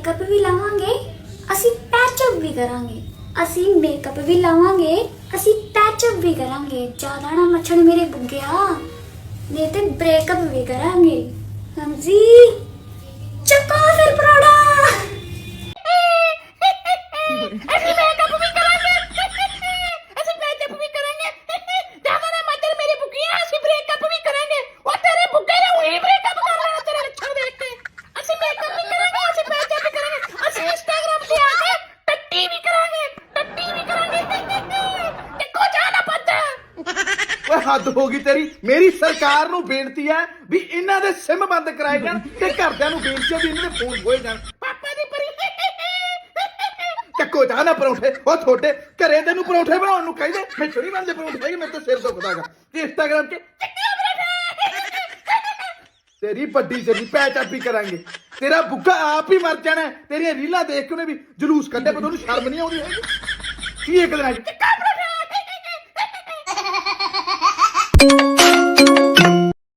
Makeup ਵੀ ਲਾਵਾਂਗੇ ਅਸੀਂ patch-up ਵੀ ਕਰਾਂਗੇ ਅਸੀਂ ਮੇਕਅਪ ਵੀ ਲਾਵਾਂਗੇ ਅਸੀਂ ਪੈਚਅਪ ਵੀ ਕਰਾਂਗੇ ਜ਼ਿਆਦਾ ਨਾ ਮੱਛਣ ਮੇਰੇ ਬੁੱਗਿਆ ਨਹੀਂ ਤੇ ਬ੍ਰੇਕਅਪ ਵੀ ਕਰਾਂਗੇ ਸਮਝੀ ਚੱਕੋ ਫਿਰ ਪਰੋੜਾ ਓਏ ਹੱਦ ਹੋ ਗਈ ਤੇਰੀ। ਮੇਰੀ ਸਰਕਾਰ ਨੂੰ ਬੇਨਤੀ ਹੈ ਵੀ ਇਹਨਾਂ ਦੇ ਸਿਮ ਬੰਦ ਕਰਾਏ ਜਾਣ ਤੇ ਘਰਦਿਆਂ ਨੂੰ ਬੇਨਤੀ ਹੈ ਵੀ ਇਹਨਾਂ ਦੇ ਫੋਨ ਹੋਏ ਜਾਣ। ਪਾਪਾ ਦੀ ਪਰੀ ਚੱਕੋ ਜਾ ਨਾ ਪਰੌਂਠੇ। ਉਹ ਤੁਹਾਡੇ ਘਰੇ ਤੈਨੂੰ ਪਰੌਂਠੇ ਬਣਾਉਣ ਨੂੰ ਕਹਿੰਦੇ। ਮੈਂ ਛੁਰੀ ਬੰਦੇ ਪਰੌਂਠੇ ਹੈਗੇ ਮੇਰੇ ਤੇ ਸਿਰ ਦੁਖਦਾਗਾ। ਤੇ ਤੇ ਤੇਰੀ ਵੱਡੀ ਤੇਰੀ ਪੈਚ ਵੀ ਕਰਾਂਗੇ। ਤੇਰਾ ਬੁੱਕਾ ਆਪ ਹੀ ਮਰ ਜਾਣਾ। ਤੇਰੀਆਂ ਰੀਲਾਂ ਦੇਖ ਕੇ ਉਹਨੇ ਵੀ ਜਲੂਸ ਕੱਢਿਆ, ਪਰ ਉਹਨੂੰ ਸ਼ਰਮ ਨਹੀਂ ਆਉਂਦੀ ਹੈਗੀ। ਕੀ ਇੱਕ ਦਿਨ you.